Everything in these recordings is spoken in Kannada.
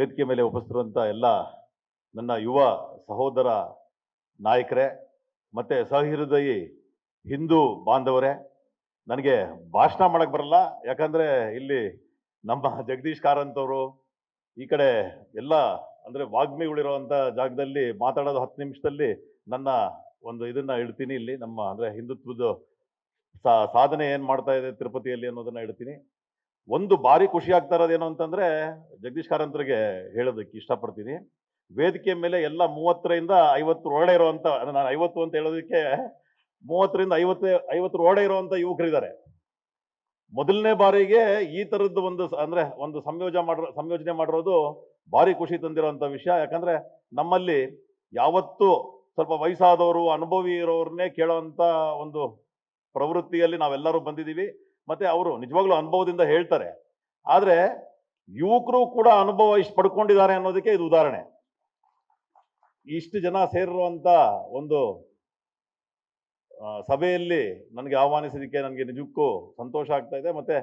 ವೇದಿಕೆ ಮೇಲೆ ಉಪಸ್ಥಿರುವಂಥ ಎಲ್ಲ ನನ್ನ ಯುವ ಸಹೋದರ ನಾಯಕರೇ, ಮತ್ತು ಸಹೃದಯಿ ಹಿಂದೂ ಬಾಂಧವರೇ, ನನಗೆ ಭಾಷಣ ಮಾಡೋಕ್ಕೆ ಬರಲ್ಲ. ಯಾಕಂದರೆ ಇಲ್ಲಿ ನಮ್ಮ ಜಗದೀಶ್ ಕಾರಂತವರು ಈ ಕಡೆ ಎಲ್ಲ ಅಂದರೆ ವಾಗ್ಮಿಗಳಿರುವಂಥ ಜಾಗದಲ್ಲಿ ಮಾತಾಡೋದು ಹತ್ತು ನಿಮಿಷದಲ್ಲಿ ನನ್ನ ಒಂದು ಇದನ್ನು ಇಡ್ತೀನಿ ಇಲ್ಲಿ. ನಮ್ಮ ಅಂದರೆ ಹಿಂದುತ್ವದ ಸಾಧನೆ ಏನು ಮಾಡ್ತಾ ಇದೆ ತಿರುಪತಿಯಲ್ಲಿ ಅನ್ನೋದನ್ನು ಇಡ್ತೀನಿ. ಒಂದು ಭಾರಿ ಖುಷಿ ಆಗ್ತಾ ಇರೋದೇನು ಅಂತಂದ್ರೆ ಜಗದೀಶ್ ಕಾರಂತರಿಗೆ ಹೇಳೋದಕ್ಕೆ ಇಷ್ಟಪಡ್ತೀನಿ. ವೇದಿಕೆ ಮೇಲೆ ಎಲ್ಲ ಮೂವತ್ತರಿಂದ ಐವತ್ತು ಇರುವಂತ, ಅಂದ್ರೆ ನಾನು ಐವತ್ತು ಅಂತ ಹೇಳೋದಕ್ಕೆ ಮೂವತ್ತರಿಂದ ಐವತ್ತು ಐವತ್ತರ ಒಳಗಡೆ ಇರುವಂತ ಯುವಕರಿದ್ದಾರೆ. ಮೊದಲನೇ ಬಾರಿಗೆ ಈ ತರದ್ದು ಒಂದು ಅಂದ್ರೆ ಒಂದು ಸಂಯೋಜ ಮಾಡಿರೋ, ಸಂಯೋಜನೆ ಮಾಡಿರೋದು ಭಾರಿ ಖುಷಿ ತಂದಿರೋಂಥ ವಿಷಯ. ಯಾಕಂದ್ರೆ ನಮ್ಮಲ್ಲಿ ಯಾವತ್ತು ಸ್ವಲ್ಪ ವಯಸ್ಸಾದವರು, ಅನುಭವಿ ಇರೋರನ್ನೇ ಕೇಳೋವಂಥ ಒಂದು ಪ್ರವೃತ್ತಿಯಲ್ಲಿ ನಾವೆಲ್ಲರೂ ಬಂದಿದ್ದೀವಿ. ಮತ್ತೆ ಅವರು ನಿಜವಾಗ್ಲೂ ಅನುಭವದಿಂದ ಹೇಳ್ತಾರೆ. ಆದ್ರೆ ಯುವಕರು ಕೂಡ ಅನುಭವ ಇಷ್ಟು ಪಡ್ಕೊಂಡಿದ್ದಾರೆ ಅನ್ನೋದಕ್ಕೆ ಇದು ಉದಾಹರಣೆ. ಇಷ್ಟು ಜನ ಸೇರಿರುವಂತ ಒಂದು ಸಭೆಯಲ್ಲಿ ನನಗೆ ಆಹ್ವಾನಿಸಿದ್ದಕ್ಕೆ ನನಗೆ ನಿಜಕ್ಕೂ ಸಂತೋಷ ಆಗ್ತಾ ಇದೆ. ಮತ್ತೆ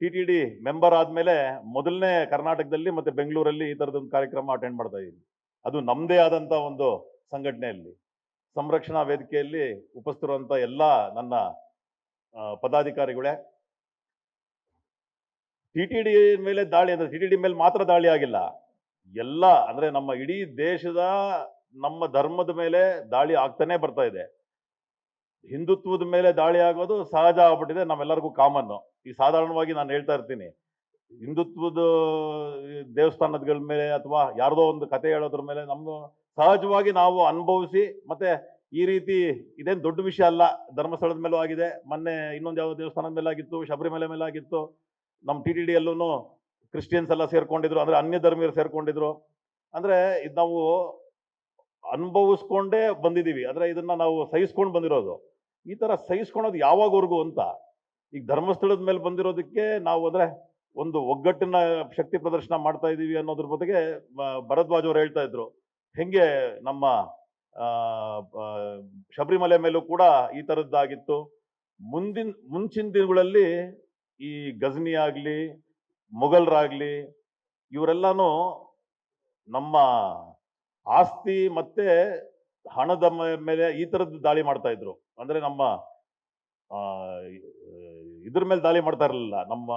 ಟಿ ಟಿ ಡಿ ಮೆಂಬರ್ ಆದ್ಮೇಲೆ ಮೊದಲನೇ ಕರ್ನಾಟಕದಲ್ಲಿ ಮತ್ತೆ ಬೆಂಗಳೂರಲ್ಲಿ ಈ ತರದೊಂದು ಕಾರ್ಯಕ್ರಮ ಅಟೆಂಡ್ ಮಾಡ್ತಾ ಇದ್ದೀನಿ. ಅದು ನಮ್ಮದೇ ಆದಂತ ಒಂದು ಸಂಘಟನೆಯಲ್ಲಿ, ಸಂರಕ್ಷಣಾ ವೇದಿಕೆಯಲ್ಲಿ ಉಪಸ್ಥಿರುವಂತ ಎಲ್ಲ ನನ್ನ ಪದಾಧಿಕಾರಿಗಳೇ ಟಿ ಟಿ ಡಿ ಮೇಲೆ ದಾಳಿ ಅಂದ್ರೆ ಟಿ ಟಿ ಡಿ ಮೇಲೆ ಮಾತ್ರ ದಾಳಿ ಆಗಿಲ್ಲ. ಎಲ್ಲ ಅಂದ್ರೆ ನಮ್ಮ ಇಡೀ ದೇಶದ ನಮ್ಮ ಧರ್ಮದ ಮೇಲೆ ದಾಳಿ ಆಗ್ತಾನೆ ಬರ್ತಾ ಇದೆ. ಹಿಂದುತ್ವದ ಮೇಲೆ ದಾಳಿ ಆಗೋದು ಸಹಜ ಆಗ್ಬಿಟ್ಟಿದೆ, ನಮ್ಮೆಲ್ಲರಿಗೂ ಕಾಮನ್ ಈ ಸಾಧಾರಣವಾಗಿ ನಾನು ಹೇಳ್ತಾ ಇರ್ತೀನಿ. ಹಿಂದುತ್ವದ ದೇವಸ್ಥಾನದ್ಗಳ ಮೇಲೆ ಅಥವಾ ಯಾರ್ದೋ ಒಂದು ಕತೆ ಹೇಳೋದ್ರ ಮೇಲೆ ನಮ್ಮ ಸಹಜವಾಗಿ ನಾವು ಅನುಭವಿಸಿ ಮತ್ತೆ ಈ ರೀತಿ ಇದೇನು ದೊಡ್ಡ ವಿಷಯ ಅಲ್ಲ, ಧರ್ಮಸ್ಥಳದ ಮೇಲೂ ಆಗಿದೆ. ಮೊನ್ನೆ ಇನ್ನೊಂದು ಯಾವ ದೇವಸ್ಥಾನದ ಮೇಲೆ ಆಗಿತ್ತು ಶಬರಿಮಲೆ ಮೇಲೆ ಆಗಿತ್ತು ನಮ್ಮ ಟಿ ಟಿ ಡಿ ಯಲ್ಲೂ ಕ್ರಿಶ್ಚಿಯನ್ಸ್ ಎಲ್ಲ ಸೇರ್ಕೊಂಡಿದ್ರು, ಅಂದ್ರೆ ಅನ್ಯ ಧರ್ಮೀಯರು ಸೇರ್ಕೊಂಡಿದ್ರು. ಅಂದ್ರೆ ಇದು ನಾವು ಅನುಭವಿಸ್ಕೊಂಡೇ ಬಂದಿದ್ದೀವಿ ಅಂದ್ರೆ ಇದನ್ನ ನಾವು ಸಹಿಸ್ಕೊಂಡು ಬಂದಿರೋದು. ಈ ತರ ಸಹಿಸ್ಕೊಳೋದು ಯಾವಾಗವರೆಗೂ ಅಂತ. ಈಗ ಧರ್ಮಸ್ಥಳದ ಮೇಲೆ ಬಂದಿರೋದಕ್ಕೆ ನಾವು ಅಂದ್ರೆ ಒಂದು ಒಗ್ಗಟ್ಟಿನ ಶಕ್ತಿ ಪ್ರದರ್ಶನ ಮಾಡ್ತಾ ಇದ್ದೀವಿ ಅನ್ನೋದ್ರ ಮ- ಭರದ್ವಾಜ್ ಅವರು ಹೇಳ್ತಾ ಇದ್ರು. ಹೆಂಗೆ ನಮ್ಮ ಶಬರಿಮಲೆ ಮೇಲೂ ಕೂಡ ಈ ತರದ್ದಾಗಿತ್ತು. ಮುಂದಿನ, ಮುಂಚಿನ ದಿನಗಳಲ್ಲಿ ಈ ಗಜ್ನಿ ಆಗಲಿ, ಮೊಘಲರಾಗಲಿ, ಇವರೆಲ್ಲಾನು ನಮ್ಮ ಆಸ್ತಿ ಮತ್ತೆ ಹಣದ ಮೇಲೆ ಈ ತರದ್ದು ದಾಳಿ ಮಾಡ್ತಾ ಇದ್ರು. ಅಂದ್ರೆ ನಮ್ಮ ಇದ್ರ ಮೇಲೆ ದಾಳಿ ಮಾಡ್ತಾ ಇರಲಿಲ್ಲ. ನಮ್ಮ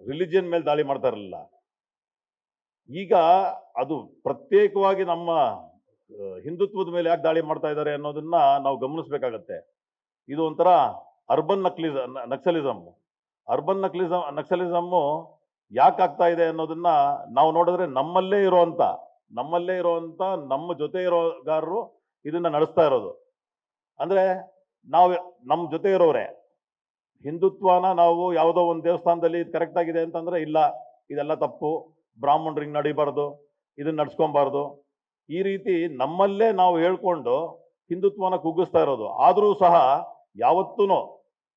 ರಿಲಿಜಿಯನ್ ಮೇಲೆ ದಾಳಿ ಮಾಡ್ತಾ ಇರಲಿಲ್ಲ. ಈಗ ಅದು ಪ್ರತ್ಯೇಕವಾಗಿ ನಮ್ಮ ಹಿಂದುತ್ವದ ಮೇಲೆ ಯಾಕೆ ದಾಳಿ ಮಾಡ್ತಾ ಇದ್ದಾರೆ ಅನ್ನೋದನ್ನ ನಾವು ಗಮನಿಸ್ಬೇಕಾಗತ್ತೆ. ಇದು ಒಂಥರ ಅರ್ಬನ್ ನಕ್ಲಿಸ ನಕ್ಸಲಿಸಮ್ ಅರ್ಬನ್ ನಕ್ಲಿಸಮ್ ನಕ್ಸಲಿಸಮ್ಮು ಯಾಕೆ ಆಗ್ತಾ ಇದೆ ಅನ್ನೋದನ್ನ ನಾವು ನೋಡಿದ್ರೆ ನಮ್ಮಲ್ಲೇ ಇರುವಂತ ನಮ್ಮಲ್ಲೇ ಇರುವಂತ ನಮ್ಮ ಜೊತೆ ಇರೋಗಾರರು ಇದನ್ನ ನಡೆಸ್ತಾ ಇರೋದು. ಅಂದ್ರೆ ನಾವು ನಮ್ಮ ಜೊತೆ ಇರೋರೆ. ಹಿಂದುತ್ವನ ನಾವು ಯಾವುದೋ ಒಂದು ದೇವಸ್ಥಾನದಲ್ಲಿ ಇದು ಕರೆಕ್ಟ್ ಆಗಿದೆ ಅಂತಂದ್ರೆ ಇಲ್ಲ, ಇದೆಲ್ಲ ತಪ್ಪು, ಬ್ರಾಹ್ಮಣರಿಗೆ ನಡಿಬಾರ್ದು, ಇದನ್ನ ನಡ್ಸ್ಕೊಬಾರ್ದು. ಈ ರೀತಿ ನಮ್ಮಲ್ಲೇ ನಾವು ಹೇಳ್ಕೊಂಡು ಹಿಂದುತ್ವನ ಕುಗ್ಗಿಸ್ತಾ ಇರೋದು. ಆದರೂ ಸಹ ಯಾವತ್ತೂ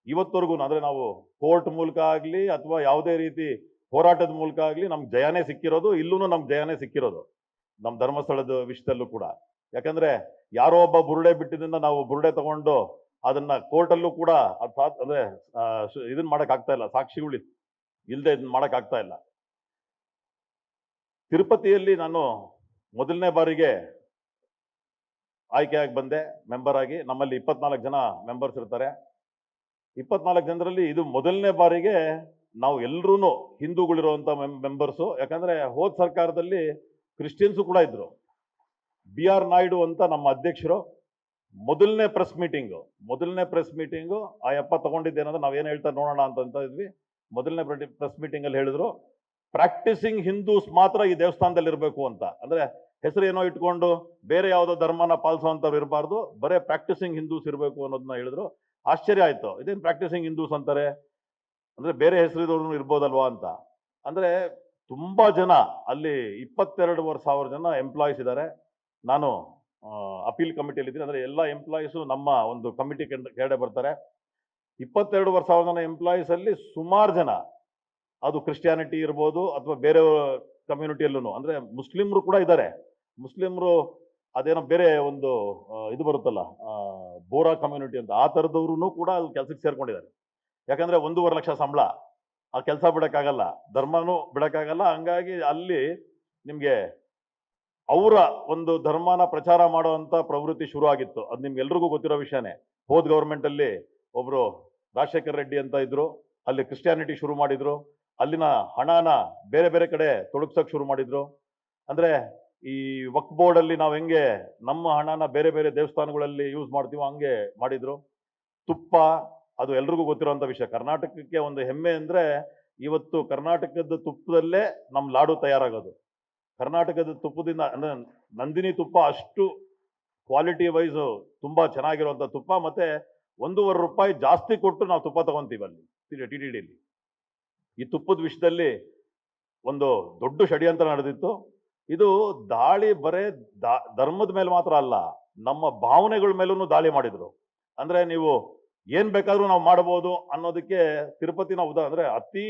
ಇವತ್ತವರೆಗೂ ಅಂದ್ರೆ ನಾವು ಕೋರ್ಟ್ ಮೂಲಕ ಆಗಲಿ ಅಥವಾ ಯಾವುದೇ ರೀತಿ ಹೋರಾಟದ ಮೂಲಕ ಆಗಲಿ ನಮ್ಗೆ ಜಯನೇ ಸಿಕ್ಕಿರೋದು ಇಲ್ಲೂ ನಮ್ಗೆ ಜಯನೇ ಸಿಕ್ಕಿರೋದು, ನಮ್ಮ ಧರ್ಮಸ್ಥಳದ ವಿಷಯದಲ್ಲೂ ಕೂಡ. ಯಾಕಂದ್ರೆ ಯಾರೋ ಒಬ್ಬ ಬುರುಡೆ ಬಿಟ್ಟಿದ್ದನ್ನ ನಾವು ಬುರುಡೆ ತಗೊಂಡು ಅದನ್ನ ಕೋರ್ಟಲ್ಲೂ ಕೂಡ ಅದು ಸಾ- ಅಂದ್ರೆ ಇದನ್ನ ಮಾಡಕ್ ಆಗ್ತಾ ಇಲ್ಲ, ಸಾಕ್ಷಿಗಳು ಇಲ್ಲದೆ ಇದನ್ನ ಮಾಡಕ್ ಆಗ್ತಾ ಇಲ್ಲ. ತಿರುಪತಿಯಲ್ಲಿ ನಾನು ಮೊದಲನೇ ಬಾರಿಗೆ ಆಯ್ಕೆಯಾಗಿ ಬಂದೆ ಮೆಂಬರ್ ಆಗಿ. ನಮ್ಮಲ್ಲಿ ಇಪ್ಪತ್ನಾಲ್ಕು ಜನ ಮೆಂಬರ್ಸ್ ಇರ್ತಾರೆ. ಇಪ್ಪತ್ನಾಲ್ಕು ಜನರಲ್ಲಿ ಇದು ಮೊದಲನೇ ಬಾರಿಗೆ ನಾವು ಎಲ್ರೂ ಹಿಂದೂಗಳಿರುವಂಥ ಮೆಂಬರ್ಸು ಯಾಕಂದರೆ ಹೋದ ಸರ್ಕಾರದಲ್ಲಿ ಕ್ರಿಶ್ಚಿಯನ್ಸು ಕೂಡ ಇದ್ದರು ಬಿ ಆರ್ ನಾಯ್ಡು ಅಂತ ನಮ್ಮ ಅಧ್ಯಕ್ಷರು. ಮೊದಲನೇ ಪ್ರೆಸ್ ಮೀಟಿಂಗು ಮೊದಲನೇ ಪ್ರೆಸ್ ಮೀಟಿಂಗು ಆ ಯಪ್ಪ ನಾವು ನಾವೇನು ಹೇಳ್ತಾ ನೋಡೋಣ ಅಂತ ಅಂತ ಇದ್ವಿ ಮೊದಲನೇ ಪ್ರೆಸ್ ಮೀಟಿಂಗಲ್ಲಿ ಹೇಳಿದ್ರು ಪ್ರಾಕ್ಟೀಸಿಂಗ್ ಹಿಂದೂಸ್ ಮಾತ್ರ ಈ ದೇವಸ್ಥಾನದಲ್ಲಿ ಇರಬೇಕು ಅಂತ. ಅಂದ್ರೆ ಹೆಸರು ಏನೋ ಇಟ್ಕೊಂಡು ಬೇರೆ ಯಾವುದೋ ಧರ್ಮನ ಪಾಲಿಸುವಂತವ್ರು ಇರಬಾರ್ದು, ಬರೇ ಪ್ರಾಕ್ಟಿಸಿಂಗ್ ಹಿಂದೂಸ್ ಇರಬೇಕು ಅನ್ನೋದನ್ನ ಹೇಳಿದ್ರು. ಆಶ್ಚರ್ಯ ಆಯ್ತು. ಇದೇನು ಪ್ರಾಕ್ಟಿಸಿಂಗ್ ಹಿಂದೂಸ್ ಅಂತಾರೆ? ಅಂದ್ರೆ ಬೇರೆ ಹೆಸರಿದವ್ರು ಇರ್ಬೋದಲ್ವಾ ಅಂತ. ಅಂದ್ರೆ ತುಂಬಾ ಜನ, ಅಲ್ಲಿ ಇಪ್ಪತ್ತೆರಡುವರೆ ಸಾವಿರ ಜನ ಎಂಪ್ಲಾಯೀಸ್ ಇದ್ದಾರೆ ನಾನು ಅಪೀಲ್ ಕಮಿಟಿಯಲ್ಲಿ ಇದ್ದೀನಿ ಅಂದ್ರೆ ಎಲ್ಲ ಎಂಪ್ಲಾಯೀಸು ನಮ್ಮ ಒಂದು ಕಮಿಟಿ ಕೆಳಗಡೆ ಬರ್ತಾರೆ. ಇಪ್ಪತ್ತೆರಡುವರೆ ಸಾವಿರ ಜನ ಎಂಪ್ಲಾಯೀಸ್ ಅಲ್ಲಿ ಸುಮಾರು ಜನ, ಅದು ಕ್ರಿಶ್ಚಿಯಾನಿಟಿ ಇರ್ಬೋದು ಅಥವಾ ಬೇರೆ ಕಮ್ಯುನಿಟಿಯಲ್ಲೂ ಅಂದ್ರೆ ಮುಸ್ಲಿಮ್ರು ಕೂಡ ಇದ್ದಾರೆ ಮುಸ್ಲಿಮ್ರು ಅದೇನೋ ಬೇರೆ ಒಂದು ಇದು ಬರುತ್ತಲ್ಲ ಬೋರಾ ಕಮ್ಯುನಿಟಿ ಅಂತ. ಆ ಥರದವ್ರು ಕೂಡ ಅಲ್ಲಿ ಕೆಲಸಕ್ಕೆ ಸೇರ್ಕೊಂಡಿದ್ದಾರೆ. ಯಾಕಂದರೆ ಒಂದೂವರೆ ಲಕ್ಷ ಸಂಬಳ. ಆ ಕೆಲಸ ಬಿಡೋಕ್ಕಾಗಲ್ಲ. ಧರ್ಮನೂ ಬಿಡೋಕ್ಕಾಗಲ್ಲ. ಹಂಗಾಗಿ ಅಲ್ಲಿ ನಿಮಗೆ ಅವರ ಒಂದು ಧರ್ಮನ ಪ್ರಚಾರ ಮಾಡುವಂಥ ಪ್ರವೃತ್ತಿ ಶುರು ಆಗಿತ್ತು ಅದು ನಿಮ್ಗೆಲ್ರಿಗೂ ಗೊತ್ತಿರೋ ವಿಷಯನೇ. ಹೋದ್ ಗೌರ್ಮೆಂಟಲ್ಲಿ ಒಬ್ಬರು ರಾಜಶೇಖರ್ ರೆಡ್ಡಿ ಅಂತ ಇದ್ರು. ಅಲ್ಲಿ ಕ್ರಿಶ್ಚಿಯಾನಿಟಿ ಶುರು ಮಾಡಿದ್ರು. ಅಲ್ಲಿನ ಹಣನ ಬೇರೆ ಬೇರೆ ಕಡೆ ತೊಡಗ್ಸೋಕೆ ಶುರು ಮಾಡಿದ್ರು. ಅಂದ್ರೆ ಈ ವಕ್ ಬೋರ್ಡ್ ಅಲ್ಲಿ ನಾವು ಹೆಂಗೆ ನಮ್ಮ ಹಣನ ಬೇರೆ ಬೇರೆ ದೇವಸ್ಥಾನಗಳಲ್ಲಿ ಯೂಸ್ ಮಾಡ್ತೀವೋ ಹಂಗೆ ಮಾಡಿದ್ರು. ತುಪ್ಪ, ಅದು ಎಲ್ರಿಗೂ ಗೊತ್ತಿರುವಂತ ವಿಷಯ. ಕರ್ನಾಟಕಕ್ಕೆ ಒಂದು ಹೆಮ್ಮೆ ಅಂದ್ರೆ ಇವತ್ತು ಕರ್ನಾಟಕದ ತುಪ್ಪದಲ್ಲೇ ನಮ್ಮ ಲಾಡು ತಯಾರಾಗೋದು. ಕರ್ನಾಟಕದ ತುಪ್ಪದಿಂದ ಅಂದ್ರೆ ನಂದಿನಿ ತುಪ್ಪ ಅಷ್ಟು ಕ್ವಾಲಿಟಿ ವೈಸು ತುಂಬಾ ಚೆನ್ನಾಗಿರುವಂಥ ತುಪ್ಪ. ಮತ್ತೆ ಒಂದೂವರೆ ರೂಪಾಯಿ ಜಾಸ್ತಿ ಕೊಟ್ಟು ನಾವು ತುಪ್ಪ ತಗೊಂತೀವಿ ಅಲ್ಲಿ ಟಿ ಡಿ ಡಿಲಿ ಈ ತುಪ್ಪದ ವಿಷಯದಲ್ಲಿ ಒಂದು ದೊಡ್ಡ ಷಡ್ಯಂತ್ರ ನಡೆದಿತ್ತು. ಇದು ದಾಳಿ ಬರೇ ಧರ್ಮದ ಮೇಲೆ ಮಾತ್ರ ಅಲ್ಲ, ನಮ್ಮ ಭಾವನೆಗಳ ಮೇಲೂ ದಾಳಿ ಮಾಡಿದ್ರು. ಅಂದ್ರೆ ನೀವು ಏನ್ ಬೇಕಾದ್ರೂ ನಾವು ಮಾಡಬಹುದು ಅನ್ನೋದಕ್ಕೆ ತಿರುಪತಿನ ಉದಾ, ಅಂದ್ರೆ ಅತಿ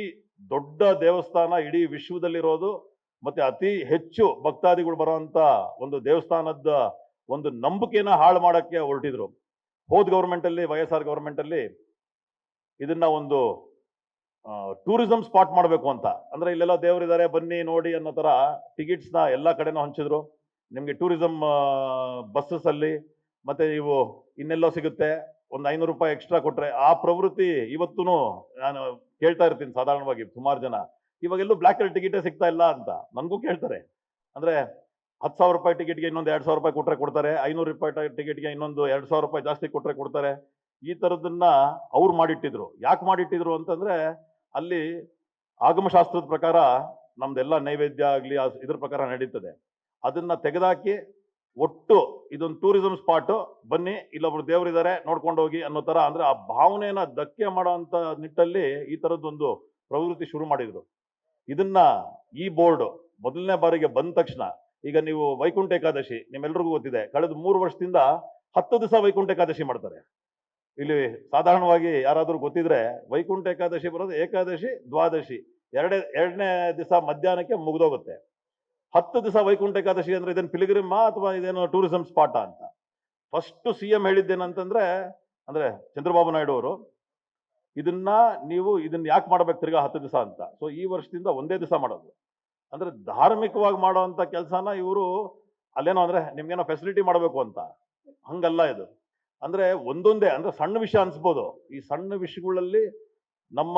ದೊಡ್ಡ ದೇವಸ್ಥಾನ ಇಡೀ ವಿಶ್ವದಲ್ಲಿರೋದು, ಮತ್ತೆ ಅತಿ ಹೆಚ್ಚು ಭಕ್ತಾದಿಗಳು ಬರುವಂತ ಒಂದು ದೇವಸ್ಥಾನದ ಒಂದು ನಂಬಿಕೆನ ಹಾಳು ಮಾಡಕ್ಕೆ ಹೊರಟಿದ್ರು. ಹೋದ್ ಗೌರ್ಮೆಂಟ್ ಅಲ್ಲಿ ವೈ ಎಸ್ ಆರ್ ಗೌರ್ಮೆಂಟ್ ಅಲ್ಲಿ ಇದನ್ನ ಒಂದು ಟೂರಿಸಂ ಸ್ಪಾಟ್ ಮಾಡಬೇಕು ಅಂತ. ಅಂದ್ರೆ ಇಲ್ಲೆಲ್ಲ ದೇವರಿದ್ದಾರೆ, ಬನ್ನಿ ನೋಡಿ ಅನ್ನೋ ತರ ಟಿಕೆಟ್ಸ್ನ ಎಲ್ಲ ಕಡೆನೂ ಹಂಚಿದ್ರು. ನಿಮಗೆ ಟೂರಿಸಂ ಬಸ್ಸಸ್ ಅಲ್ಲಿ ಮತ್ತೆ ಇವು ಇನ್ನೆಲ್ಲೋ ಸಿಗುತ್ತೆ. ಒಂದು ಐನೂರು ರೂಪಾಯಿ ಎಕ್ಸ್ಟ್ರಾ ಕೊಟ್ರೆ ಆ ಪ್ರವೃತ್ತಿ ಇವತ್ತೂ ನಾನು ಕೇಳ್ತಾ ಇರ್ತೀನಿ ಸಾಧಾರಣವಾಗಿ ಸುಮಾರು ಜನ. ಇವಾಗೆಲ್ಲೂ ಬ್ಲ್ಯಾಕ್ ಅಲ್ಲಿ ಟಿಕೆಟೇ ಸಿಗ್ತಾ ಇಲ್ಲ ಅಂತ ನನಗೂ ಕೇಳ್ತಾರೆ. ಅಂದ್ರೆ ಹತ್ತು ಸಾವಿರ ರೂಪಾಯಿ ಟಿಕೆಟ್ಗೆ ಇನ್ನೊಂದು ಎರಡು ಸಾವಿರ ರೂಪಾಯಿ ಕೊಟ್ರೆ ಕೊಡ್ತಾರೆ, ಐನೂರು ರೂಪಾಯಿ ಟಿಕೆಟ್ಗೆ ಇನ್ನೊಂದು ಎರಡು ಸಾವಿರ ರೂಪಾಯಿ ಜಾಸ್ತಿ ಕೊಟ್ರೆ ಕೊಡ್ತಾರೆ. ಈ ಥರದನ್ನ ಅವ್ರು ಮಾಡಿಟ್ಟಿದ್ರು. ಯಾಕೆ ಮಾಡಿಟ್ಟಿದ್ರು ಅಂತಂದ್ರೆ ಅಲ್ಲಿ ಆಗಮಶಾಸ್ತ್ರದ ಪ್ರಕಾರ ನಮ್ದೆಲ್ಲ ನೈವೇದ್ಯ ಆಗಲಿ ಇದ್ರ ಪ್ರಕಾರ ನಡೀತದೆ. ಅದನ್ನ ತೆಗೆದಾಕಿ ಒಟ್ಟು ಇದೊಂದು ಟೂರಿಸಂ ಸ್ಪಾಟ್ ಬನ್ನಿ, ಇಲ್ಲೊಬ್ರು ದೇವರಿದ್ದಾರೆ ನೋಡ್ಕೊಂಡು ಹೋಗಿ ಅನ್ನೋ ತರ, ಅಂದ್ರೆ ಆ ಭಾವನೆಯನ್ನ ಧಕ್ಕೆ ಮಾಡುವಂತ ನಿಟ್ಟಲ್ಲಿ ಈ ತರದೊಂದು ಪ್ರವೃತ್ತಿ ಶುರು ಮಾಡಿದ್ರು. ಇದನ್ನ ಈ ಬೋರ್ಡ್ ಮೊದಲನೇ ಬಾರಿಗೆ ಬಂದ ತಕ್ಷಣ, ಈಗ ನೀವು ವೈಕುಂಠ ಏಕಾದಶಿ ನಿಮ್ಮೆಲ್ರಿಗೂ ಗೊತ್ತಿದೆ, ಕಳೆದ ಮೂರು ವರ್ಷದಿಂದ ಹತ್ತು ದಿವಸ ವೈಕುಂಠ ಏಕಾದಶಿ ಮಾಡ್ತಾರೆ. ಇಲ್ಲಿ ಸಾಧಾರಣವಾಗಿ ಯಾರಾದರೂ ಗೊತ್ತಿದ್ರೆ ವೈಕುಂಠ ಏಕಾದಶಿ ಬರೋದು ಏಕಾದಶಿ ದ್ವಾದಶಿ. ಎರಡೇ, ಎರಡನೇ ದಿವಸ ಮಧ್ಯಾಹ್ನಕ್ಕೆ ಮುಗಿದೋಗುತ್ತೆ. ಹತ್ತು ದಿವಸ ವೈಕುಂಠ ಏಕಾದಶಿ ಅಂದ್ರೆ ಇದೇನು ಪಿಲಿಗ್ರಿಮ್ಮ ಅಥವಾ ಇದೇನು ಟೂರಿಸಂ ಸ್ಪಾಟ ಅಂತ? ಫಸ್ಟ್ ಸಿ ಎಂ ಹೇಳಿದ್ದೇನಂತಂದ್ರೆ, ಅಂದ್ರೆ ಚಂದ್ರಬಾಬು ನಾಯ್ಡು ಅವರು, ಇದನ್ನ ನೀವು ಇದನ್ನ ಯಾಕೆ ಮಾಡ್ಬೇಕು ತಿರ್ಗಾ ಹತ್ತು ದಿವಸ ಅಂತ? ಸೊ ಈ ವರ್ಷದಿಂದ ಒಂದೇ ದಿವಸ ಮಾಡೋದು. ಅಂದ್ರೆ ಧಾರ್ಮಿಕವಾಗಿ ಅಂಥ ಕೆಲಸನ ಇವರು ಅಲ್ಲೇನೋ ಅಂದ್ರೆ ನಿಮ್ಗೇನೋ ಫೆಸಿಲಿಟಿ ಮಾಡಬೇಕು ಅಂತ? ಹಂಗಲ್ಲ ಇದು. ಅಂದ್ರೆ ಒಂದೊಂದೇ, ಅಂದ್ರೆ ಸಣ್ಣ ವಿಷಯ ಅನಿಸ್ಬೋದು. ಈ ಸಣ್ಣ ವಿಷಯಗಳಲ್ಲಿ ನಮ್ಮ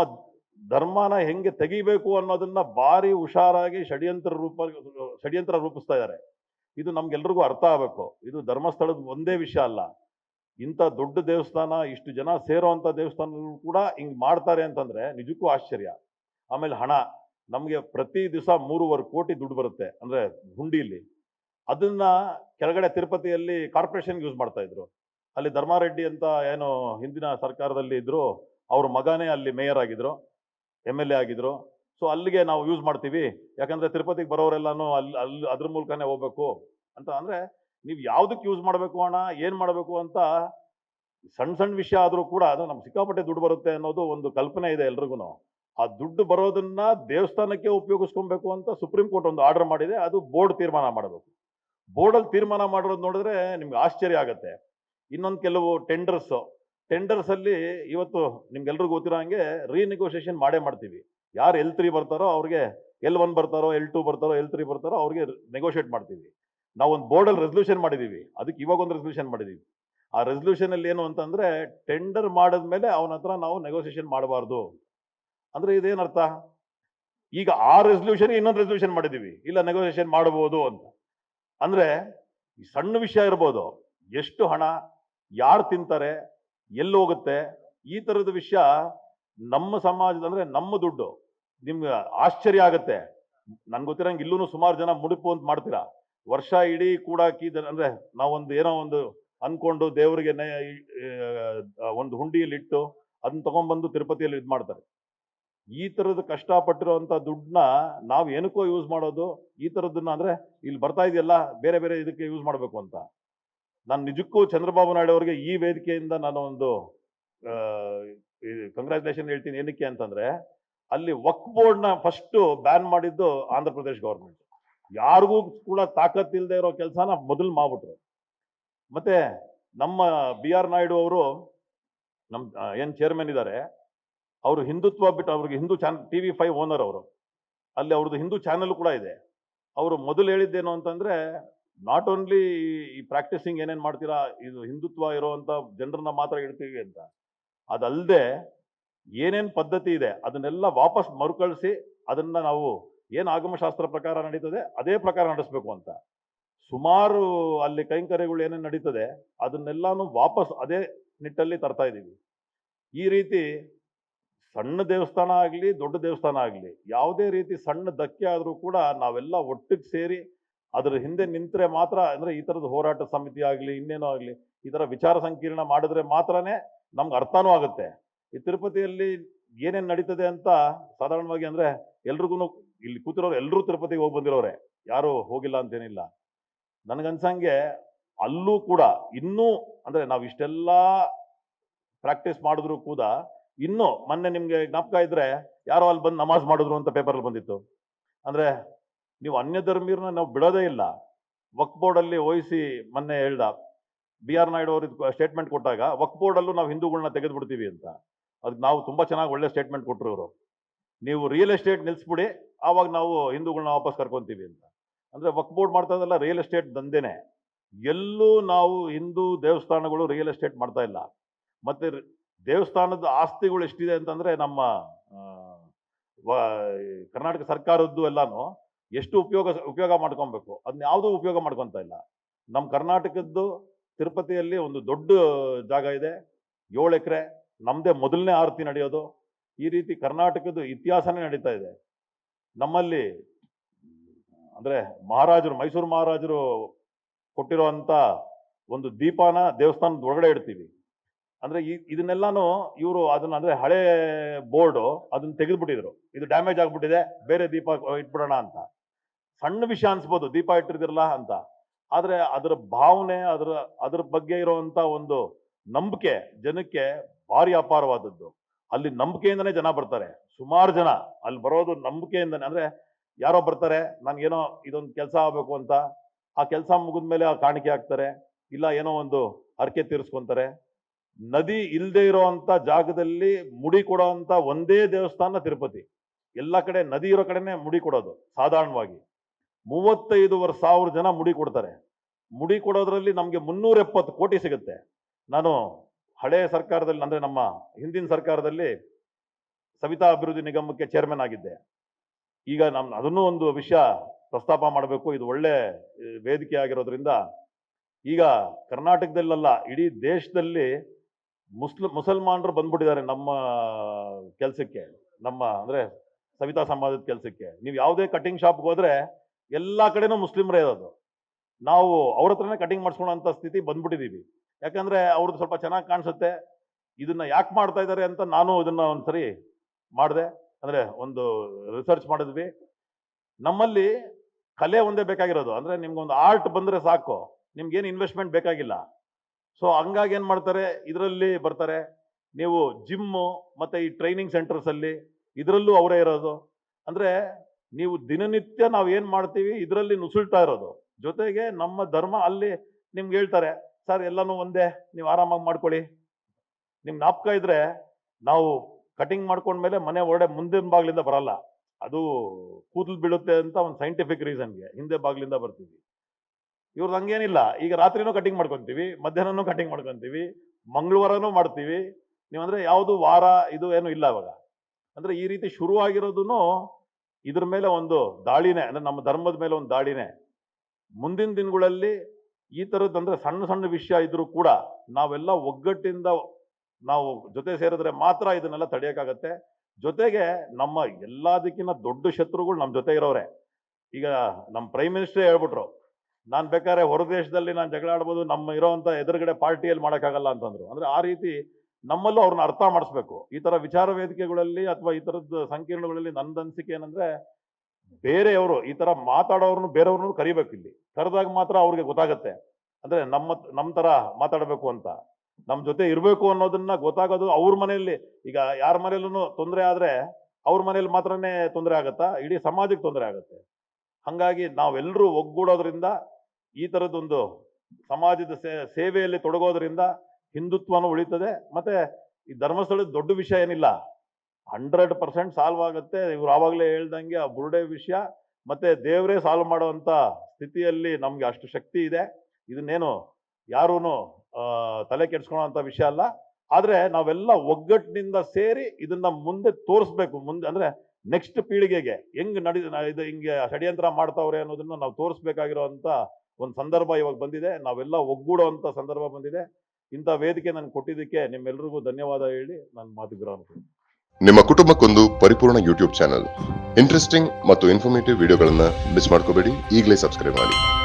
ಧರ್ಮನ ಹೆಂಗೆ ತೆಗಿಬೇಕು ಅನ್ನೋದನ್ನ ಭಾರಿ ಹುಷಾರಾಗಿ ಷಡ್ಯಂತ್ರ ರೂಪ, ಷಡ್ಯಂತ್ರ ರೂಪಿಸ್ತಾ ಇದ್ದಾರೆ. ಇದು ನಮ್ಗೆಲ್ರಿಗೂ ಅರ್ಥ ಆಗಬೇಕು. ಇದು ಧರ್ಮಸ್ಥಳದ ಒಂದೇ ವಿಷಯ ಅಲ್ಲ. ಇಂಥ ದೊಡ್ಡ ದೇವಸ್ಥಾನ, ಇಷ್ಟು ಜನ ಸೇರೋವಂಥ ದೇವಸ್ಥಾನಗಳು ಕೂಡ ಹಿಂಗ್ ಮಾಡ್ತಾರೆ ಅಂತಂದ್ರೆ ನಿಜಕ್ಕೂ ಆಶ್ಚರ್ಯ. ಆಮೇಲೆ ಹಣ. ನಮಗೆ ಪ್ರತಿ ದಿವಸ ಮೂರುವರೆ ಕೋಟಿ ದುಡ್ಡು ಬರುತ್ತೆ, ಅಂದ್ರೆ ಹುಂಡಿಲಿ. ಅದನ್ನ ಕೆಳಗಡೆ ತಿರುಪತಿಯಲ್ಲಿ ಕಾರ್ಪೊರೇಷನ್ ಯೂಸ್ ಮಾಡ್ತಾ ಇದ್ರು. ಅಲ್ಲಿ ಧರ್ಮಾರೆಡ್ಡಿ ಅಂತ ಏನು ಹಿಂದಿನ ಸರ್ಕಾರದಲ್ಲಿ ಇದ್ರು, ಅವ್ರ ಮಗನೇ ಅಲ್ಲಿ ಮೇಯರ್ ಆಗಿದ್ರು ಎಂ ಎಲ್ ಎ ಆಗಿದ್ರು. ಸೊ ಅಲ್ಲಿಗೆ ನಾವು ಯೂಸ್ ಮಾಡ್ತೀವಿ. ಯಾಕಂದ್ರೆ ತಿರುಪತಿಗೆ ಬರೋರೆಲ್ಲಾನು ಅಲ್ಲಿ ಅಲ್ಲಿ ಅದ್ರ ಮೂಲಕನೇ ಹೋಗ್ಬೇಕು ಅಂತ. ಅಂದ್ರೆ ನೀವು ಯಾವುದಕ್ಕೆ ಯೂಸ್ ಮಾಡಬೇಕು ಅಣ್ಣ, ಏನು ಮಾಡಬೇಕು ಅಂತ ಸಣ್ಣ ಸಣ್ಣ ವಿಷಯ ಆದರೂ ಕೂಡ ಅದು ನಮ್ಗೆ ಸಿಕ್ಕಾಪಟ್ಟೆ ದುಡ್ಡು ಬರುತ್ತೆ ಅನ್ನೋದು ಒಂದು ಕಲ್ಪನೆ ಇದೆ ಎಲ್ರಿಗೂ ಆ ದುಡ್ಡು ಬರೋದನ್ನ ದೇವಸ್ಥಾನಕ್ಕೆ ಉಪಯೋಗಿಸ್ಕೊಬೇಕು ಅಂತ ಸುಪ್ರೀಂ ಕೋರ್ಟ್ ಒಂದು ಆರ್ಡರ್ ಮಾಡಿದೆ. ಅದು ಬೋರ್ಡ್ ತೀರ್ಮಾನ ಮಾಡಬೇಕು. ಬೋರ್ಡಲ್ಲಿ ತೀರ್ಮಾನ ಮಾಡಿರೋದು ನೋಡಿದ್ರೆ ನಿಮ್ಗೆ ಆಶ್ಚರ್ಯ ಆಗತ್ತೆ. ಇನ್ನೊಂದು ಕೆಲವು ಟೆಂಡರ್ಸ್ ಟೆಂಡರ್ಸ್ ಅಲ್ಲಿ ಇವತ್ತು ನಿಮ್ಗೆಲ್ರಿಗೂ ಗೊತ್ತಿರೋ ಹಂಗೆ ರೀನೆಗೋಸಿಯೇಷನ್ ಮಾಡೇ ಮಾಡ್ತೀವಿ. ಯಾರು ಎಲ್ ತ್ರೀ ಬರ್ತಾರೋ ಅವ್ರಿಗೆ ಎಲ್ ಒನ್ ಬರ್ತಾರೋ ಎಲ್ ಟು ಬರ್ತಾರೋ ಎಲ್ ತ್ರೀ ಬರ್ತಾರೋ ಅವ್ರಿಗೆ ನೆಗೋಷಿಯೇಟ್ ಮಾಡ್ತೀವಿ. ನಾವು ಒಂದು ಬೋರ್ಡಲ್ಲಿ ರೆಸಲ್ಯೂಷನ್ ಮಾಡಿದ್ದೀವಿ ಅದಕ್ಕೆ ಇವಾಗ ಒಂದು ರೆಸಲ್ಯೂಷನ್ ಮಾಡಿದ್ದೀವಿ ಆ ರೆಸಲ್ಯೂಷನ್ ಅಲ್ಲಿ ಏನು ಅಂತಂದರೆ ಟೆಂಡರ್ ಮಾಡಿದ್ಮೇಲೆ ಅವನ ಹತ್ರ ನಾವು ನೆಗೋಸಿಯೇಷನ್ ಮಾಡಬಾರ್ದು. ಅಂದರೆ ಇದೇನರ್ಥ ಈಗ ಆ ರೆಸಲ್ಯೂಷನ್ ಇನ್ನೊಂದು ರೆಸಲ್ಯೂಷನ್ ಮಾಡಿದ್ದೀವಿ ಇಲ್ಲ ನೆಗೋಸಿಯೇಷನ್ ಮಾಡ್ಬೋದು ಅಂತ. ಅಂದರೆ ಈ ಸಣ್ಣ ವಿಷಯ ಇರ್ಬೋದು. ಎಷ್ಟು ಹಣ ಯಾರು ತಿಂತಾರೆ, ಎಲ್ಲಿ ಹೋಗುತ್ತೆ, ಈ ತರದ ವಿಷಯ ನಮ್ಮ ಸಮಾಜದ ಅಂದ್ರೆ ನಮ್ಮ ದುಡ್ಡು. ನಿಮ್ಗೆ ಆಶ್ಚರ್ಯ ಆಗುತ್ತೆ. ನನ್ಗೆ ಗೊತ್ತಿರಂಗೆ ಇಲ್ಲೂ ಸುಮಾರು ಜನ ಮುಡುಪು ಅಂತ ಮಾಡ್ತೀರಾ. ವರ್ಷ ಇಡೀ ಕೂಡ ಕೀದ ಅಂದ್ರೆ ನಾವೊಂದು ಏನೋ ಒಂದು ಅನ್ಕೊಂಡು ದೇವರಿಗೆ ಒಂದು ಹುಂಡಿಯಲ್ಲಿ ಇಟ್ಟು ಅದನ್ನ ತಗೊಂಡ್ಬಂದು ತಿರುಪತಿಯಲ್ಲಿ ಇದು ಮಾಡ್ತಾರೆ. ಈ ಥರದ ಕಷ್ಟಪಟ್ಟಿರೋವಂಥ ದುಡ್ಡನ್ನ ನಾವು ಏನಕ್ಕೋ ಯೂಸ್ ಮಾಡೋದು, ಈ ತರದನ್ನ ಅಂದ್ರೆ ಇಲ್ಲಿ ಬರ್ತಾ ಇದೆಯಲ್ಲ, ಬೇರೆ ಬೇರೆ ಇದಕ್ಕೆ ಯೂಸ್ ಮಾಡಬೇಕು ಅಂತ. ನಾನು ನಿಜಕ್ಕೂ ಚಂದ್ರಬಾಬು ನಾಯ್ಡು ಅವರಿಗೆ ಈ ವೇದಿಕೆಯಿಂದ ನಾನು ಒಂದು ಕಂಗ್ರ್ಯಾಚುಲೇಷನ್ ಹೇಳ್ತೀನಿ. ಏನಕ್ಕೆ ಅಂತಂದ್ರೆ, ಅಲ್ಲಿ ವಕ್ ಬೋರ್ಡ್ನ ಫಸ್ಟ್ ಬ್ಯಾನ್ ಮಾಡಿದ್ದು ಆಂಧ್ರ ಪ್ರದೇಶ್ ಗೌರ್ಮೆಂಟ್ ಯಾರಿಗೂ ಕೂಡ ತಾಕತ್ತಿಲ್ಲದೆ ಇರೋ ಕೆಲಸನ ಮೊದಲು ಮಾಡ್ಬಿಟ್ರು. ಮತ್ತೆ ನಮ್ಮ ಬಿ ಆರ್ ನಾಯ್ಡು ಅವರು ನಮ್ಮ ಏನು ಏನ್ ಚೇರ್ಮನ್ ಇದ್ದಾರೆ ಅವರು ಹಿಂದುತ್ವ ಬಿಟ್ಟು ಅವ್ರಿಗೆ ಹಿಂದೂ ಚಾನ್ ಟಿ ವಿ ಫೈವ್ ಓನರ್ ಅವರು. ಅಲ್ಲಿ ಅವ್ರದ್ದು ಹಿಂದೂ ಚಾನಲ್ ಕೂಡ ಇದೆ. ಅವರು ಮೊದಲು ಹೇಳಿದ್ದೇನು ಅಂತಂದ್ರೆ ನಾಟ್ ಓನ್ಲಿ ಈ ಪ್ರಾಕ್ಟೀಸಿಂಗ್ ಏನೇನು ಮಾಡ್ತೀರಾ, ಇದು ಹಿಂದುತ್ವ ಇರುವಂತ ಜನರನ್ನ ಮಾತ್ರ ಇಡ್ತೀವಿ ಅಂತ. ಅದಲ್ಲದೆ ಏನೇನು ಪದ್ಧತಿ ಇದೆ, ಅದನ್ನೆಲ್ಲ ವಾಪಸ್ ಮರುಕಳಿಸಿ ಅದನ್ನು ನಾವು ಏನು ಆಗಮಶಾಸ್ತ್ರ ಪ್ರಕಾರ ನಡೀತದೆ, ಅದೇ ಪ್ರಕಾರ ನಡೆಸಬೇಕು ಅಂತ. ಸುಮಾರು ಅಲ್ಲಿ ಕೈಂಕರ್ಯಗಳು ಏನೇನು ನಡೀತದೆ, ಅದನ್ನೆಲ್ಲನೂ ವಾಪಸ್ ಅದೇ ನಿಟ್ಟಲ್ಲಿ ತರ್ತಾ ಇದ್ದೀವಿ. ಈ ರೀತಿ ಸಣ್ಣ ದೇವಸ್ಥಾನ ಆಗಲಿ ದೊಡ್ಡ ದೇವಸ್ಥಾನ ಆಗಲಿ, ಯಾವುದೇ ರೀತಿ ಸಣ್ಣ ಧಕ್ಕೆ ಆದರೂ ಕೂಡ ನಾವೆಲ್ಲ ಒಟ್ಟಿಗೆ ಸೇರಿ ಅದ್ರ ಹಿಂದೆ ನಿಂತರೆ ಮಾತ್ರ ಅಂದರೆ ಈ ಥರದ ಹೋರಾಟ ಸಮಿತಿ ಆಗಲಿ, ಇನ್ನೇನೋ ಆಗಲಿ, ಈ ಥರ ವಿಚಾರ ಸಂಕೀರ್ಣ ಮಾಡಿದ್ರೆ ಮಾತ್ರನೇ ನಮ್ಗೆ ಅರ್ಥನೂ ಆಗುತ್ತೆ. ಈ ತಿರುಪತಿಯಲ್ಲಿ ಏನೇನು ನಡೀತದೆ ಅಂತ ಸಾಧಾರಣವಾಗಿ ಅಂದರೆ ಎಲ್ರಿಗೂ ಇಲ್ಲಿ ಕೂತಿರೋರು ಎಲ್ಲರೂ ತಿರುಪತಿಗೆ ಹೋಗಿ ಬಂದಿರೋರೆ. ಯಾರು ಹೋಗಿಲ್ಲ ಅಂತೇನಿಲ್ಲ. ನನಗನ್ಸಂಗೆ ಅಲ್ಲೂ ಕೂಡ ಇನ್ನೂ ಅಂದರೆ ನಾವು ಇಷ್ಟೆಲ್ಲ ಪ್ರಾಕ್ಟೀಸ್ ಮಾಡಿದ್ರು ಕೂಡ ಇನ್ನೂ ಮೊನ್ನೆ ನಿಮಗೆ ಜ್ಞಾಪಕ ಇದ್ರೆ ಯಾರೋ ಅಲ್ಲಿ ಬಂದು ನಮಾಜ್ ಮಾಡಿದ್ರು ಅಂತ ಪೇಪರಲ್ಲಿ ಬಂದಿತ್ತು. ಅಂದ್ರೆ ನೀವು ಅನ್ಯ ಧರ್ಮೀರನ್ನ ನಾವು ಬಿಡೋದೇ ಇಲ್ಲ. ವಕ್ ಬೋರ್ಡ್ ಅಲ್ಲಿ ವಹಿಸಿ ಮೊನ್ನೆ ಹೇಳ್ದ, ಬಿ ಆರ್ ನಾಯ್ಡು ಅವ್ರಿಗೆ ಸ್ಟೇಟ್ಮೆಂಟ್ ಕೊಟ್ಟಾಗ ವಕ್ ಬೋರ್ಡ್ ಅಲ್ಲೂ ನಾವು ಹಿಂದೂಗಳನ್ನ ತೆಗೆದು ಬಿಡ್ತೀವಿ ಅಂತ. ಅದಕ್ಕೆ ನಾವು ತುಂಬಾ ಚೆನ್ನಾಗಿ ಒಳ್ಳೆ ಸ್ಟೇಟ್ಮೆಂಟ್ ಕೊಟ್ಟರು ಇವರು. ನೀವು ರಿಯಲ್ ಎಸ್ಟೇಟ್ ನಿಲ್ಲಿಸ್ಬಿಡಿ ಆವಾಗ ನಾವು ಹಿಂದೂಗಳನ್ನ ವಾಪಸ್ ಕರ್ಕೊತೀವಿ ಅಂತ. ಅಂದ್ರೆ ವಕ್ ಬೋರ್ಡ್ ಮಾಡ್ತಾ ಇದ್ದಲ್ಲ ರಿಯಲ್ ಎಸ್ಟೇಟ್ ದಂಧೆನೆ. ಎಲ್ಲೂ ನಾವು ಹಿಂದೂ ದೇವಸ್ಥಾನಗಳು ರಿಯಲ್ ಎಸ್ಟೇಟ್ ಮಾಡ್ತಾ ಇಲ್ಲ. ಮತ್ತೆ ದೇವಸ್ಥಾನದ ಆಸ್ತಿಗಳು ಎಷ್ಟಿದೆ ಅಂತಂದ್ರೆ ನಮ್ಮ ಕರ್ನಾಟಕ ಸರ್ಕಾರದ್ದು ಎಲ್ಲಾನು ಎಷ್ಟು ಉಪಯೋಗ ಉಪಯೋಗ ಮಾಡ್ಕೊಬೇಕು? ಅದನ್ನ ಯಾವುದೂ ಉಪಯೋಗ ಮಾಡ್ಕೊತಾ ಇಲ್ಲ. ನಮ್ಮ ಕರ್ನಾಟಕದ್ದು ತಿರುಪತಿಯಲ್ಲಿ ಒಂದು ದೊಡ್ಡ ಜಾಗ ಇದೆ. ಏಳು ಎಕರೆ ನಮ್ಮದೇ ಮೊದಲನೇ ಆರತಿ ನಡೆಯೋದು. ಈ ರೀತಿ ಕರ್ನಾಟಕದ ಇತಿಹಾಸನೇ ನಡೀತಾ ಇದೆ. ನಮ್ಮಲ್ಲಿ ಅಂದ್ರೆ ಮಹಾರಾಜರು, ಮೈಸೂರು ಮಹಾರಾಜರು ಕೊಟ್ಟಿರುವಂಥ ಒಂದು ದೀಪಾನ ದೇವಸ್ಥಾನದ ಒಳಗಡೆ ಇಡ್ತೀವಿ. ಅಂದ್ರೆ ಈ, ಇದನ್ನೆಲ್ಲಾನು ಇವರು ಅದನ್ನ ಅಂದ್ರೆ ಹಳೆ ಬೋರ್ಡು ಅದನ್ನ ತೆಗೆದ್ಬಿಟ್ಟಿದ್ರು. ಇದು ಡ್ಯಾಮೇಜ್ ಆಗಿಬಿಟ್ಟಿದೆ, ಬೇರೆ ದೀಪ ಇಟ್ಬಿಡೋಣ ಅಂತ. ಸಣ್ಣ ವಿಷಯ ಅನ್ಸ್ಬೋದು, ದೀಪ ಇಟ್ಟಿರ್ದಿರಲ್ಲ ಅಂತ. ಆದರೆ ಅದರ ಭಾವನೆ, ಅದರ, ಅದ್ರ ಬಗ್ಗೆ ಇರುವಂತ ಒಂದು ನಂಬಿಕೆ ಜನಕ್ಕೆ ಭಾರಿ ಅಪಾರವಾದದ್ದು. ಅಲ್ಲಿ ನಂಬಿಕೆಯಿಂದನೇ ಜನ ಬರ್ತಾರೆ. ಸುಮಾರು ಜನ ಅಲ್ಲಿ ಬರೋದು ನಂಬಿಕೆಯಿಂದನೇ. ಅಂದ್ರೆ ಯಾರೋ ಬರ್ತಾರೆ, ನನ್ಗೇನೋ ಇದೊಂದು ಕೆಲಸ ಆಗ್ಬೇಕು ಅಂತ. ಆ ಕೆಲಸ ಮುಗಿದ್ಮೇಲೆ ಆ ಕಾಣಿಕೆ ಹಾಕ್ತಾರೆ ಇಲ್ಲ, ಏನೋ ಒಂದು ಹರಕೆ ತೀರಿಸ್ಕೊಂತಾರೆ. ನದಿ ಇಲ್ಲದೆ ಇರೋವಂಥ ಜಾಗದಲ್ಲಿ ಮುಡಿ ಕೊಡೋಂಥ ಒಂದೇ ದೇವಸ್ಥಾನ ತಿರುಪತಿ. ಎಲ್ಲ ಕಡೆ ನದಿ ಇರೋ ಕಡೆನೇ ಮುಡಿ ಕೊಡೋದು, ಸಾಧಾರಣವಾಗಿ. ಮೂವತ್ತೈದುವರೆ ಸಾವಿರ ಜನ ಮುಡಿ ಕೊಡ್ತಾರೆ. ಮುಡಿ ಕೊಡೋದ್ರಲ್ಲಿ ನಮಗೆ ಮುನ್ನೂರ ಎಪ್ಪತ್ತು ಕೋಟಿ ಸಿಗುತ್ತೆ. ನಾನು ಹಳೆ ಸರ್ಕಾರದಲ್ಲಿ, ಅಂದರೆ ನಮ್ಮ ಹಿಂದಿನ ಸರ್ಕಾರದಲ್ಲಿ ಸವಿತಾ ಅಭಿವೃದ್ಧಿ ನಿಗಮಕ್ಕೆ ಚೇರ್ಮನ್ ಆಗಿದ್ದೆ. ಈಗ ನಮ್ಮ ಅದನ್ನು ಒಂದು ವಿಷಯ ಪ್ರಸ್ತಾಪ ಮಾಡಬೇಕು. ಇದು ಒಳ್ಳೆ ವೇದಿಕೆ ಆಗಿರೋದ್ರಿಂದ ಈಗ ಕರ್ನಾಟಕದಲ್ಲಲ್ಲ, ಇಡೀ ದೇಶದಲ್ಲಿ ಮುಸ್ಲ್, ಮುಸಲ್ಮಾನರು ಬಂದ್ಬಿಟ್ಟಿದ್ದಾರೆ ನಮ್ಮ ಕೆಲಸಕ್ಕೆ. ನಮ್ಮ, ಅಂದರೆ ಸವಿತಾ ಸಮಾಜದ ಕೆಲಸಕ್ಕೆ. ನೀವು ಯಾವುದೇ ಕಟಿಂಗ್ ಶಾಪ್ಗೆ ಹೋದ್ರೆ ಎಲ್ಲಾ ಕಡೆನೂ ಮುಸ್ಲಿಮ್ರೇ ಇರೋದು. ನಾವು ಅವ್ರ ಹತ್ರನೇ ಕಟಿಂಗ್ ಮಾಡಿಸ್ಕೊಳ್ಳೋಂಥ ಸ್ಥಿತಿ ಬಂದ್ಬಿಟ್ಟಿದ್ದೀವಿ ಯಾಕಂದ್ರೆ ಅವ್ರದ್ದು ಸ್ವಲ್ಪ ಚೆನ್ನಾಗಿ ಕಾಣಿಸುತ್ತೆ. ಇದನ್ನ ಯಾಕೆ ಮಾಡ್ತಾ ಇದ್ದಾರೆ ಅಂತ ನಾನು ಇದನ್ನ ಒಂದ್ಸರಿ ಮಾಡಿದೆ. ಅಂದ್ರೆ ಒಂದು ರಿಸರ್ಚ್ ಮಾಡಿದ್ವಿ. ನಮ್ಮಲ್ಲಿ ಕಲೆ ಒಂದೇ ಬೇಕಾಗಿರೋದು. ಅಂದ್ರೆ ನಿಮ್ಗೊಂದು ಆರ್ಟ್ ಬಂದ್ರೆ ಸಾಕು. ನಿಮ್ಗೇನು ಇನ್ವೆಸ್ಟ್ಮೆಂಟ್ ಬೇಕಾಗಿಲ್ಲ. ಸೊ ಹಂಗಾಗಿ ಏನು ಮಾಡ್ತಾರೆ? ಇದರಲ್ಲಿ ಬರ್ತಾರೆ. ನೀವು ಜಿಮ್ಮು ಮತ್ತೆ ಈ ಟ್ರೈನಿಂಗ್ ಸೆಂಟರ್ಸಲ್ಲಿ ಇದರಲ್ಲೂ ಅವರೇ ಇರೋದು. ಅಂದ್ರೆ ನೀವು ದಿನನಿತ್ಯ ನಾವು ಏನು ಮಾಡ್ತೀವಿ, ಇದರಲ್ಲಿ ನುಸುಳ್ತಾ ಇರೋದು. ಜೊತೆಗೆ ನಮ್ಮ ಧರ್ಮ ಅಲ್ಲಿ ನಿಮ್ಗೆ ಹೇಳ್ತಾರೆ, ಸರ್, ಎಲ್ಲನೂ ಒಂದೇ, ನೀವು ಆರಾಮಾಗಿ ಮಾಡ್ಕೊಳ್ಳಿ. ನಿಮ್ ನಾಪಕ ಇದ್ರೆ ನಾವು ಕಟಿಂಗ್ ಮಾಡ್ಕೊಂಡ್ಮೇಲೆ ಮನೆ ಹೊರಡೆ ಮುಂದಿನ ಬಾಗ್ಲಿಂದ ಬರಲ್ಲ. ಅದು ಕೂದಲು ಬೀಳುತ್ತೆ ಅಂತ ಒಂದು ಸೈಂಟಿಫಿಕ್ ರೀಸನ್ಗೆ ಹಿಂದೆ ಬಾಗ್ಲಿಂದ ಬರ್ತೀವಿ. ಇವ್ರದ್ದು ಹಂಗೇನಿಲ್ಲ, ಈಗ ರಾತ್ರಿನೂ ಕಟಿಂಗ್ ಮಾಡ್ಕೊತೀವಿ, ಮಧ್ಯಾಹ್ನನೂ ಕಟಿಂಗ್ ಮಾಡ್ಕೊತೀವಿ, ಮಂಗಳವಾರನೂ ಮಾಡ್ತೀವಿ. ನೀವಂದ್ರೆ ಯಾವುದು ವಾರ, ಇದು ಏನು ಇಲ್ಲ ಅವಾಗ ಅಂದ್ರೆ ಈ ರೀತಿ ಶುರುವಾಗಿರೋದನ್ನು ಇದ್ರ ಮೇಲೆ ಒಂದು ದಾಳಿನೇ, ಅಂದ್ರೆ ನಮ್ಮ ಧರ್ಮದ ಮೇಲೆ ಒಂದು ದಾಳಿನೇ. ಮುಂದಿನ ದಿನಗಳಲ್ಲಿ ಈ ಥರದ್ದು ಅಂದ್ರೆ ಸಣ್ಣ ಸಣ್ಣ ವಿಷಯ ಇದ್ದರೂ ಕೂಡ ನಾವೆಲ್ಲ ಒಗ್ಗಟ್ಟಿಂದ ನಾವು ಜೊತೆ ಸೇರಿದ್ರೆ ಮಾತ್ರ ಇದನ್ನೆಲ್ಲ ತಡೆಯೋಕ್ಕಾಗತ್ತೆ ಜೊತೆಗೆ ನಮ್ಮ ಎಲ್ಲದಕ್ಕಿಂತ ದೊಡ್ಡ ಶತ್ರುಗಳು ನಮ್ಮ ಜೊತೆ ಇರೋರೆ. ಈಗ ನಮ್ಮ ಪ್ರೈಮ್ ಮಿನಿಸ್ಟ್ರೇ ಹೇಳ್ಬಿಟ್ರು, ನಾನು ಬೇಕಾದ್ರೆ ಹೊರ ದೇಶದಲ್ಲಿ ನಾನು ಜಗಳ ಆಡ್ಬೋದು, ನಮ್ಮ ಇರೋವಂಥ ಎದುರುಗಡೆ ಪಾರ್ಟಿಯಲ್ಲಿ ಮಾಡೋಕ್ಕಾಗಲ್ಲ ಅಂತಂದ್ರು. ಅಂದ್ರೆ ಆ ರೀತಿ ನಮ್ಮಲ್ಲೂ ಅವ್ರನ್ನ ಅರ್ಥ ಮಾಡಿಸ್ಬೇಕು. ಈ ತರ ವಿಚಾರ ವೇದಿಕೆಗಳಲ್ಲಿ ಅಥವಾ ಈ ತರದ ಸಂಕೀರ್ಣಗಳಲ್ಲಿ ನನ್ನ ಅನಿಸಿಕೆ ಏನಂದ್ರೆ ಬೇರೆಯವರು ಈ ತರ ಮಾತಾಡೋರ್ನು ಬೇರೆಯವ್ರನ್ನೂ ಕರಿಬೇಕು ಇಲ್ಲಿ. ಕರೆದಾಗ ಮಾತ್ರ ಅವ್ರಿಗೆ ಗೊತ್ತಾಗತ್ತೆ. ಅಂದ್ರೆ ನಮ್ಮ ನಮ್ಮ ತರ ಮಾತಾಡಬೇಕು ಅಂತ. ನಮ್ಮ ಜೊತೆ ಇರಬೇಕು ಅನ್ನೋದನ್ನ ಗೊತ್ತಾಗೋದು ಅವ್ರ ಮನೆಯಲ್ಲಿ. ಈಗ ಯಾರ ಮನೆಯಲ್ಲೂ ತೊಂದರೆ ಆದ್ರೆ ಅವ್ರ ಮನೇಲಿ ಮಾತ್ರನೇ ತೊಂದರೆ ಆಗತ್ತಾ? ಇಡೀ ಸಮಾಜಕ್ಕೆ ತೊಂದರೆ ಆಗುತ್ತೆ. ಹಾಗಾಗಿ ನಾವೆಲ್ಲರೂ ಒಗ್ಗೂಡೋದ್ರಿಂದ ಈ ಥರದ್ದೊಂದು ಸಮಾಜದ ಸೇವೆಯಲ್ಲಿ ತೊಡಗೋದ್ರಿಂದ ಹಿಂದುತ್ವನೂ ಉಳಿತದೆ, ಮತ್ತೆ ಈ ಧರ್ಮಸ್ಥಳದ ದೊಡ್ಡ ವಿಷಯ ಏನಿಲ್ಲ. ಹಂಡ್ರೆಡ್ ಪರ್ಸೆಂಟ್ ಸಾಲ್ವ್ ಆಗುತ್ತೆ. ಇವ್ರು ಆವಾಗಲೇ ಹೇಳ್ದಂಗೆ ಆ ಬುರುಡೆ ವಿಷಯ, ಮತ್ತೆ ದೇವರೇ ಸಾಲ್ವ್ ಮಾಡುವಂತ ಸ್ಥಿತಿಯಲ್ಲಿ ನಮಗೆ ಅಷ್ಟು ಶಕ್ತಿ ಇದೆ. ಇದನ್ನೇನು ಯಾರೂ ತಲೆ ಕೆಡ್ಸ್ಕೊಳ್ಳೋಂಥ ವಿಷಯ ಅಲ್ಲ. ಆದರೆ ನಾವೆಲ್ಲ ಒಗ್ಗಟ್ಟಿನಿಂದ ಸೇರಿ ಇದನ್ನ ಮುಂದೆ ತೋರಿಸ್ಬೇಕು. ಮುಂದೆ, ಅಂದ್ರೆ ನೆಕ್ಸ್ಟ್ ಪೀಳಿಗೆಗೆ ಹೆಂಗ್ ನಡಿ ಇದು ಹಿಂಗೆ ಷಡ್ಯಂತ್ರ ಮಾಡ್ತಾವ್ರೆ ಅನ್ನೋದನ್ನು ನಾವು ತೋರಿಸ್ಬೇಕಾಗಿರುವಂತ ಒಂದು ಸಂದರ್ಭ ಇವಾಗ ಬಂದಿದೆ. ನಾವೆಲ್ಲ ಒಗ್ಗೂಡುವಂಥ ಸಂದರ್ಭ ಬಂದಿದೆ. ಇಂಥ ವೇದಿಕೆ ನನಗೆ ಕೊಟ್ಟಿದ್ದಕ್ಕೆ ನಿಮ್ಮೆಲ್ಲರಿಗೂ ಧನ್ಯವಾದ ಹೇಳಿ ನನ್ನ ಮಾತು ನಿಮ್ಮ ಕುಟುಂಬಕ್ಕೊಂದು ಪರಿಪೂರ್ಣ ಯೂಟ್ಯೂಬ್ ಚಾನಲ್ ಇಂಟ್ರೆಸ್ಟಿಂಗ್ ಮತ್ತು ಇನ್ಫಾರ್ಮೇಟಿವ್ ವಿಡಿಯೋಗಳನ್ನ ಮಿಸ್ ಮಾಡ್ಕೋಬೇಡಿ. ಈಗಲೇ ಸಬ್ಸ್ಕ್ರೈಬ್ ಮಾಡಿ.